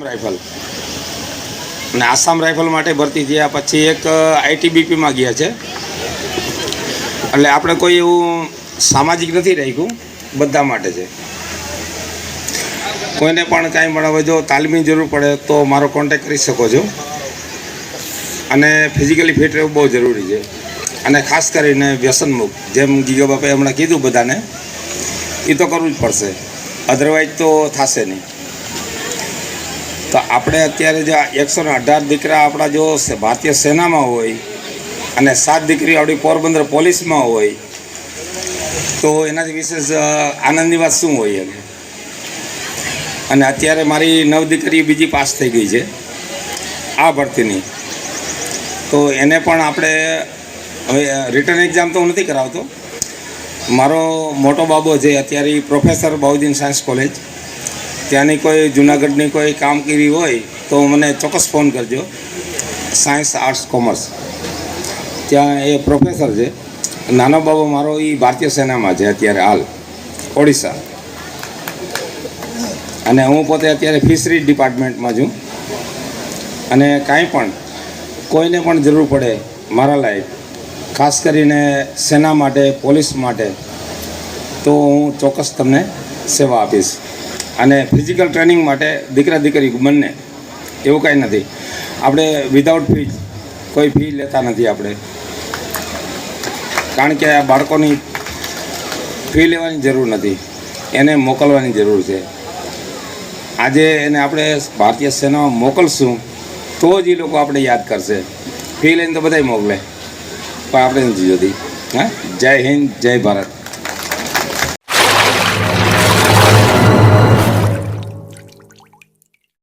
Rifle. અને Assam rifle માટે ભરતી થયા પછી એક આઈટીબીપીમાં ગયા છે. એટલે આપણે કોઈ એવું સામાજિક નથી રાખ્યું, બધા માટે છે. કોઈને પણ કાંઈ પણ હવે જો તાલીમની જરૂર પડે, તો મારો કોન્ટેક કરી શકો છો. અને ફિઝિકલી ફિટ રહેવું બહુ જરૂરી છે. અને ખાસ કરીને વ્યસનમુક્ત જેમ ગીગા બાપે હમણાં કીધું બધાને એ તો કરવું જ પડશે. અધરવાઇઝ તો થશે નહીં. તો આપણે અત્યારે જે એકસો ને અઢાર દીકરા આપણા જો ભારતીય સેનામાં હોય અને સાત દીકરી આપણી પોરબંદર પોલીસમાં હોય, તો એનાથી વિશેષ આનંદની વાત શું હોય એમ? અને અત્યારે મારી નવ દીકરી બીજી પાસ થઈ ગઈ છે, આ ભરતીની. તો એને પણ આપણે હવે રિટર્ન એક્ઝામ તો હું નથી કરાવતો. મારો મોટો બાબો છે અત્યારે પ્રોફેસર બાઉદ્દીન સાયન્સ કોલેજ ત્યાંની કોઈ જુનાગઢની કોઈ કામગીરી હોય તો મને ચોક્કસ ફોન કરજો. Science arts commerce. ત્યાં એ પ્રોફેસર છે. નાનો બાબો મારો એ ભારતીય સેનામાં છે અત્યારે હાલ, ઓડિશા. અને હું પોતે અત્યારે ફિશરી ડિપાર્ટમેન્ટમાં છું. અને કાંઈ પણ, કોઈને પણ જરૂર પડે મારા લાયક, ખાસ કરીને સેના માટે, પોલીસ માટે, તો હું ચોક્કસ તમને સેવા આપીશ. અને ફિઝિકલ ટ્રેનિંગ માટે દીકરા દીકરી બંને, એવું કાંઈ નથી. આપણે વિધાઉટ ફી કોઈ ફી લેતા નથી આપણે. કારણ કે આ બાળકોની ફી લેવાની જરૂર નથી. એને મોકલવાની જરૂર છે. આજે એને આપણે ભારતીય સેનામાં મોકલશું, તો જ એ લોકો આપણે યાદ કરશે. ફી લઈને તો બધાય મોકલે. પણ આપણે નથી જોતી. હા? જય હિન્દ, જય ભારત.